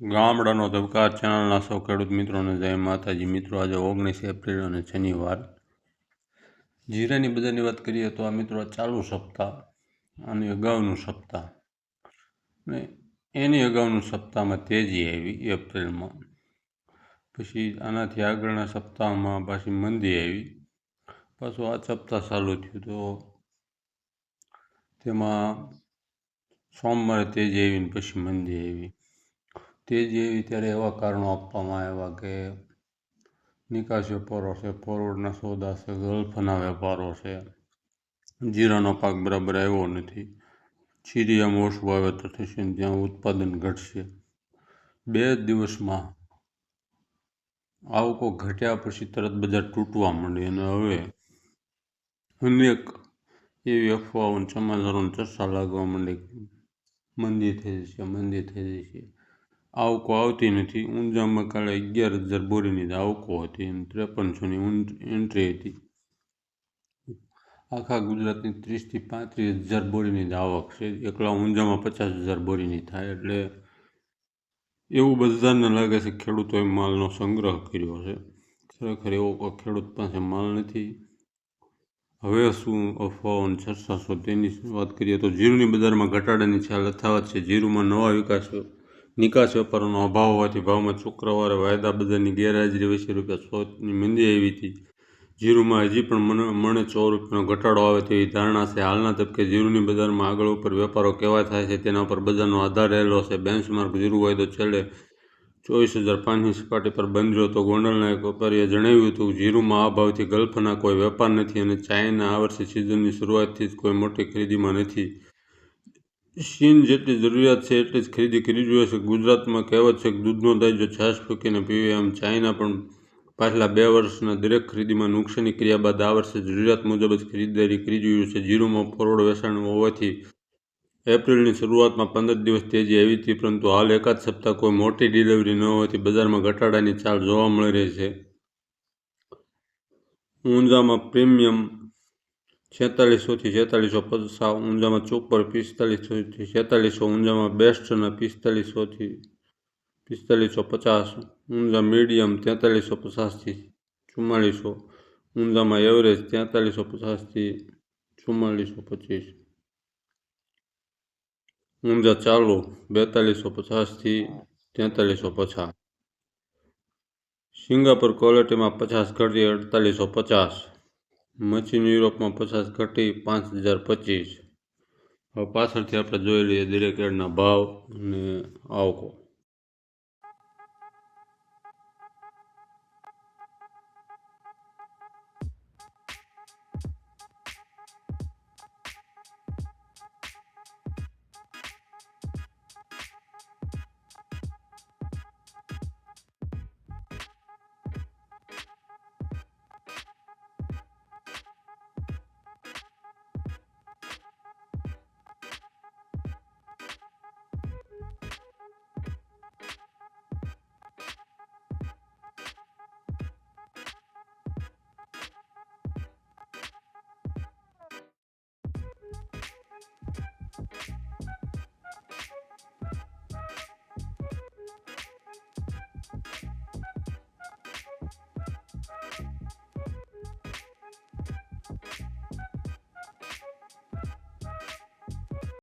ગામડાનો ધબકાર ચેનલના સૌ ખેડૂત મિત્રોને જય માતાજી. મિત્રો, આજે ઓગણીસ એપ્રિલ અને શનિવાર. જીરાની બજારની વાત કરીએ તો આ મિત્રો ચાલુ સપ્તાહ અને અગાઉનું સપ્તાહ. ને એની અગાઉનું સપ્તાહમાં તેજી આવી એપ્રિલમાં. પછી આનાથી આગળના સપ્તાહમાં પાછી મંદી આવી. પાછું આ સપ્તાહ ચાલુ થયું તો તેમાં સોમવારે તેજી આવી ને પછી મંદી આવી. તેજી એવી ત્યારે એવા કારણો આપવામાં આવ્યા કે નિકાસ વેપારો છે ફોરવર્ડના સોદા છે, ગલ્ફના વેપારો છે. જીરાનો પાક બરાબર આવ્યો નથી. છીરિયામાં ઓછું વાવેતર થશે ને ત્યાં ઉત્પાદન ઘટશે. બે દિવસમાં આવકો ઘટ્યા પછી તરત બજાર તૂટવા માંડી અને હવે અનેક એવી અફવાઓ સમાચારોની ચર્ચા લાગવા માંડી. મંદી થઈ જશે, મંદી થઈ જશે. આવકો આવતી નથી. ઊંઝામાં કાલે અગિયાર હજાર બોરીની જ આવકો હતી અને ત્રેપનસોની એન્ટ્રી હતી. આખા ગુજરાતની ત્રીસથી પાંત્રીસ હજાર બોરીની જ આવક છે. એકલા ઊંઝામાં પચાસ હજાર બોરીની થાય એટલે એવું બધાને લાગે છે ખેડૂતોએ માલનો સંગ્રહ કર્યો છે. ખરેખર એવો ખેડૂત પાસે માલ નથી. હવે શું અફવાઓ અને ચર્ચા છો તેની વાત કરીએ તો જીરુની બજારમાં ઘટાડાની ખ્યાલ યથાવત છે. જીરુમાં નવા વિકાસ નિકાસ વેપારોનો અભાવ હોવાથી ભાવમાં શુક્રવારે વાયદા બજારની ગેરહાજરી વિશે રૂપિયા સોની મંદી આવી હતી. જીરુમાં હજી પણ મણે સો રૂપિયાનો ઘટાડો આવે તેવી ધારણા છે. હાલના તબકે જીરુની બજારમાં આગળ ઉપર વેપારો કેવા થાય છે તેના પર બજારનો આધાર રહેલો છે. બેન્ચમાર્ક જીરુ વાયદો છેલ્લે ચોવીસ હજાર પાંચની સપાટી પર બંધ રહ્યો હતો. ગોંડલના એક વેપારીએ જણાવ્યું હતું, જીરુમાં આ ભાવથી ગલ્ફના કોઈ વેપાર નથી અને ચાઇના આ વર્ષે સિઝનની શરૂઆતથી જ કોઈ મોટી ખરીદીમાં નથી. ચીન જેટલી જરૂરિયાત છે એટલી જ ખરીદી કરી જોઈએ છે. ગુજરાતમાં કહેવત છે કે દૂધનો દહીં જો છાશ ફૂંકીને પીવે એમ ચાઇના પણ પાછલા બે વર્ષના દરેક ખરીદીમાં નુકસાની કર્યા બાદ આ વર્ષે જરૂરિયાત મુજબ જ ખરીદદારી કરી રહ્યું છે. જીરુમાં ફોરવર્ડ વેચાણ હોવાથી એપ્રિલની શરૂઆતમાં પંદર દિવસ તેજી આવી હતી, પરંતુ હાલ એકાદ સપ્તાહ કોઈ મોટી ડિલિવરી ન હોવાથી બજારમાં ઘટાડાની ચાલ જોવા મળી રહી છે. ઊંઝામાં પ્રીમિયમ છેતાલીસોથી છેતાલીસો પચાસ, ઊંઝામાં ચોપર પિસ્તાલીસોથી છેતાલીસો ઊંઝામાં બેસ્ટના પિસ્તાલીસોથી પિસ્તાલીસો પચાસ, ઊંઝા મીડિયમ તેતાલીસો પચાસથી ચુમ્માલીસો ઊંઝામાં એવરેજ તેતાલીસો પચાસથી ચુમ્માલીસો પચીસ. ઊંઝા ચાલુ બેતાલીસો પચાસથી તેતાલીસો પચાસ. સિંગાપુર ક્વોલિટીમાં પચાસ ઘટી અડતાલીસો પચાસ. મચીન યુરોપમાં પચાસ ઘટી પાંચ હજાર પચીસ. હવે પાછળથી આપણે જોઈ લઈએ દરેક એડના ભાવ અને આવકો.